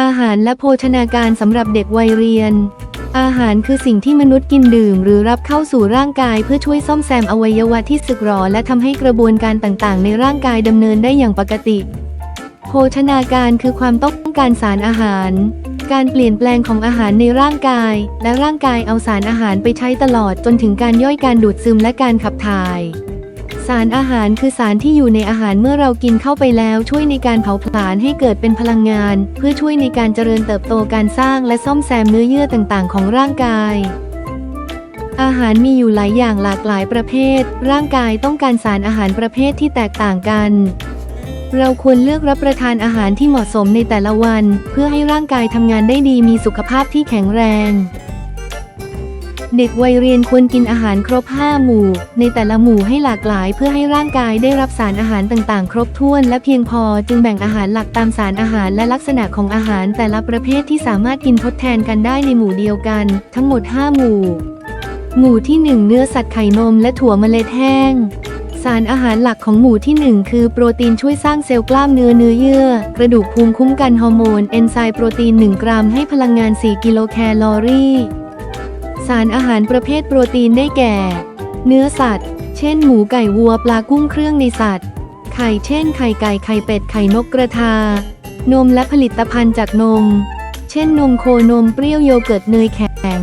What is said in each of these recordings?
อาหารและโภชนาการสำหรับเด็กวัยเรียน อาหารคือสิ่งที่มนุษย์กินดื่ม หรือรับเข้าสู่ร่างกายเพื่อช่วยซ่อมแซมอวัยวะที่สึกหรอและทำให้กระบวนการต่างๆ ในร่างกายดำเนินได้อย่างปกติ โภชนาการคือความต้องการสารอาหาร การเปลี่ยนแปลงของอาหารในร่างกาย และร่างกายเอาสารอาหารไปใช้ตลอดจนถึงการย่อยการดูดซึมและการขับถ่าย สารอาหารคือสารที่อยู่ในอาหารเมื่อเรากินเข้าไปแล้วช่วยในการเผาผลาญให้เกิดเป็นพลังงาน เพื่อช่วยในการเจริญเติบโตการสร้างและซ่อมแซมเนื้อเยื่อต่างๆ ของร่างกาย อาหารมีอยู่หลายอย่างหลากหลายประเภท ร่างกายต้องการสารอาหารประเภทที่แตกต่างกัน เราควรเลือกรับประทานอาหารที่เหมาะสมในแต่ละวัน เพื่อให้ร่างกายทำงานได้ดีมีสุขภาพที่แข็งแรง เด็กวัยเรียนควรกินอาหารครบ 5 หมู่ ในแต่ละหมู่ให้หลากหลายเพื่อให้ร่างกายได้รับสารอาหารต่างๆ ครบถ้วนและเพียงพอจึงแบ่งอาหารหลักตามสารอาหารและลักษณะของอาหารแต่ละประเภทที่สามารถกินทดแทนกันได้ในหมู่เดียวกัน ทั้งหมด 5 หมู่ หมู่ที่ 1 เนื้อสัตว์ไข่นมและถั่วเมล็ดแห้งสารอาหารหลักของหมู่ที่ 1 คือโปรตีนช่วยสร้างเซลล์กล้ามเนื้อเนื้อเยื่อ กระดูกภูมิคุ้มกันฮอร์โมน เอนไซม์โปรตีน 1 กรัมให้พลังงาน 4 กิโลแคลอรี่ สารอาหารประเภทโปรตีนได้แก่ เนื้อสัตว์ เช่น หมูไก่วัวปลากุ้งเครื่องในสัตว์ ไข่เช่น ไข่ไก่ไข่เป็ดไข่นกกระทา นมและผลิตภัณฑ์จากนม เช่นนมโคนมเปรี้ยวโยเกิร์ตเนยแข็ง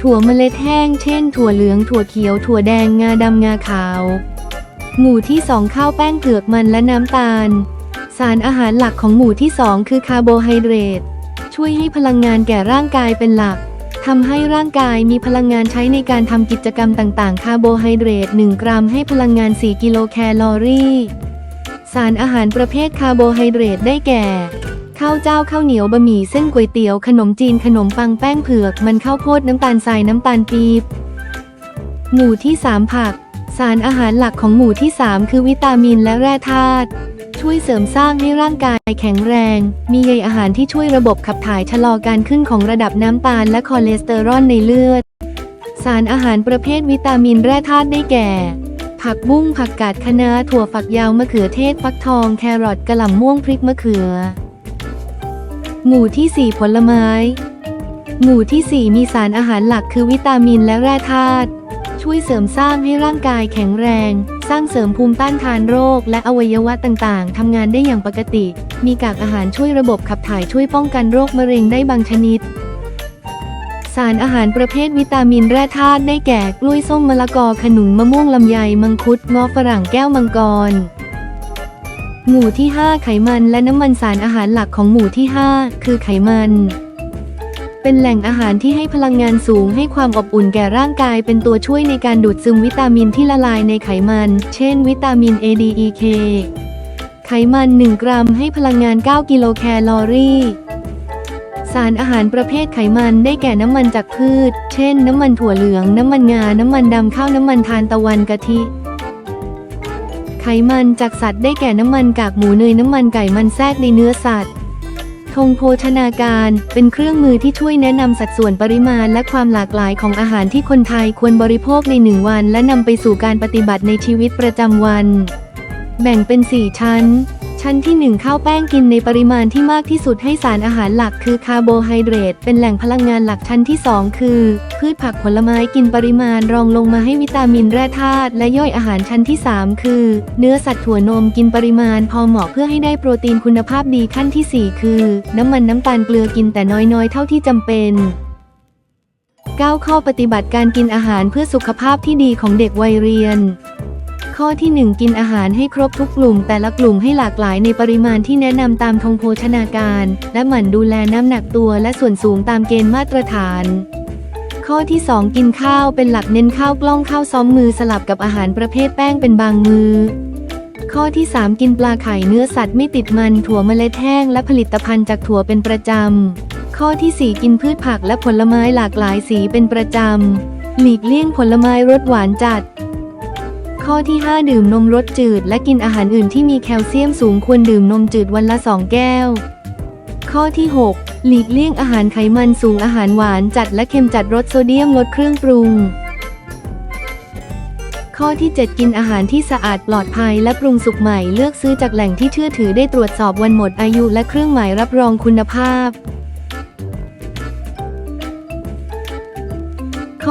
ถั่วเมล็ดแห้ง เช่น ถั่วเหลืองถั่วเขียวถั่วแดงงาดำงาขาว หมู่ที่2ข้าวแป้งเผือกมันและน้ำตาล สารอาหารหลักของหมู่ที่2คือคาร์โบไฮเดรตช่วยให้พลังงานแก่ร่างกายเป็นหลัก ทำให้ร่างกายมีพลังงานใช้ในการทำกิจกรรมต่างๆ คาร์โบไฮเดรต 1 กรัมให้พลังงาน 4 กิโลแคลอรี่ สารอาหารประเภทคาร์โบไฮเดรตได้แก่ข้าวเจ้าข้าวเหนียวบะหมี่เส้นก๋วยเตี๋ยว ขนมจีนขนมปังแป้งเผือก มันข้าวโพดน้ำตาลทรายน้ำตาลปี๊บหมู่ที่ 3 ผัก สารอาหารหลักของหมู่ที่ 3 คือวิตามินและแร่ธาตุ ช่วยเสริมสร้างให้ร่างกายแข็งแรง มีใยอาหารที่ช่วยระบบขับถ่ายชะลอการขึ้นของระดับน้ำตาลและคอเลสเตอรอลในเลือด สารอาหารประเภทวิตามินแร่ธาตุได้แก่ ผักบุ้งผักกาดคะน้าถั่วฝักยาวมะเขือเทศฟักทองแครอทกระหล่ำม่วงพริกมะเขือ หมู่ที่ 4 ผลไม้ หมู่ที่ 4 มีสารอาหารหลักคือวิตามินและแร่ธาตุช่วยเสริมสร้างให้ร่างกายแข็งแรง สร้างเสริมภูมิต้านทานโรค และอวัยวะต่างๆ ทำงานได้อย่างปกติ มีกากอาหารช่วยระบบขับถ่ายช่วยป้องกันโรคมะเร็งได้บางชนิด สารอาหารประเภทวิตามินแร่ธาตุได้แก่กล้วยส้มมะละกอขนุนมะม่วงลำไยมังคุดงอฝรั่งแก้วมังกร หมู่ที่ 5 ไขมันและน้ำมันสารอาหารหลักของหมู่ที่ 5 คือไขมัน เป็นแหล่งอาหารที่ให้พลังงานสูงให้ความอบอุ่นแก่ร่างกาย เป็นตัวช่วยในการดูดซึมวิตามินที่ละลายในไขมัน เช่น วิตามิน A D E K ไขมัน 1 กรัมให้พลังงาน 9 กิโลแคลอรี่ สารอาหารประเภทไขมันได้แก่น้ำมันจากพืช เช่น น้ำมันถั่วเหลือง น้ำมันงา น้ำมันดำข้าว น้ำมันทานตะวันกะทิไขมันจากสัตว์ได้แก่น้ำมันกากหมูเนยน้ำมันไก่มันแทรกในเนื้อสัตว์ ธงโภชนาการ เป็นเครื่องมือที่ช่วยแนะนำสัดส่วนปริมาณและความหลากหลายของอาหารที่คนไทยควรบริโภคในหนึ่งวัน และนำไปสู่การปฏิบัติในชีวิตประจำวัน แบ่งเป็น 4 ชั้น ชั้นที่ 1 ข้าวแป้งกินในปริมาณที่มากที่สุดให้สารอาหารหลักคือคาร์โบไฮเดรตเป็นแหล่งพลังงานหลักชั้นที่ 2 คือ พืชผักผลไม้กินปริมาณรองลงมาให้วิตามินแร่ธาตุและย่อยอาหารชั้นที่ 3 คือ เนื้อสัตว์ถั่วนมกินปริมาณพอเหมาะเพื่อให้ได้โปรตีนคุณภาพดีขั้นทีสี่4 คือ น้ำมันน้ำตาลเกลือกินแต่น้อยๆ เท่าที่จำเป็น9ข้อปฏิบัติการกินอาหารเพื่อสุขภาพที่ดีของเด็กวัยเรียน ข้อที่ 1 กินอาหารให้ครบทุกกลุ่ม แต่ละกลุ่มให้หลากหลายในปริมาณที่แนะนำตามธงโภชนาการ และหมั่นดูแลน้ำหนักตัวและส่วนสูงตามเกณฑ์มาตรฐาน ข้อที่ 2 กินข้าวเป็นหลักเน้นข้าวกล้องข้าวซ้อมมือสลับกับอาหารประเภทแป้งเป็นบางมือ ข้อที่ 3 กินปลาไข่เนื้อสัตว์ไม่ติดมันถั่วเมล็ดแห้งและผลิตภัณฑ์จากถั่วเป็นประจำข้อที่ 4 กินพืชผักและผลไม้หลากหลายสีเป็นประจำหลีกเลี่ยงผลไม้รสหวานจัด ข้อที่ 5 ดื่มนมรสจืด และกินอาหารอื่นที่มีแคลเซียมสูงควรดื่มนมจืดวันละ 2 แก้ว ข้อที่ 6 หลีกเลี่ยงอาหารไขมันสูงอาหารหวานจัดและเค็มจัดรสโซเดียมลดเครื่องปรุง ข้อที่ 7 กินอาหารที่สะอาดปลอดภัยและปรุงสุกใหม่เลือกซื้อจากแหล่งที่เชื่อถือได้ตรวจสอบวันหมดอายุและเครื่องหมายรับรองคุณภาพ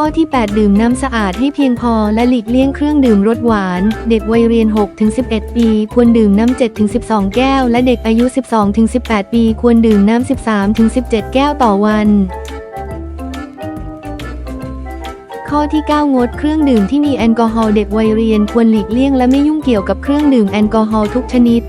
ข้อที่ 8 ดื่มน้ำสะอาดให้เพียงพอและหลีกเลี่ยงเครื่องดื่มรสหวาน เด็กวัยเรียน 6-11 ปี ควรดื่มน้ำ 7-12 แก้ว และเด็กอายุ 12-18 ปี ควรดื่มน้ำ 13-17 แก้วต่อวันข้อที่ 9 งดเครื่องดื่มที่มีแอลกอฮอล์เด็กวัยเรียนควรหลีกเลี่ยงและไม่ยุ่งเกี่ยวกับเครื่องดื่มแอลกอฮอล์ทุกชนิด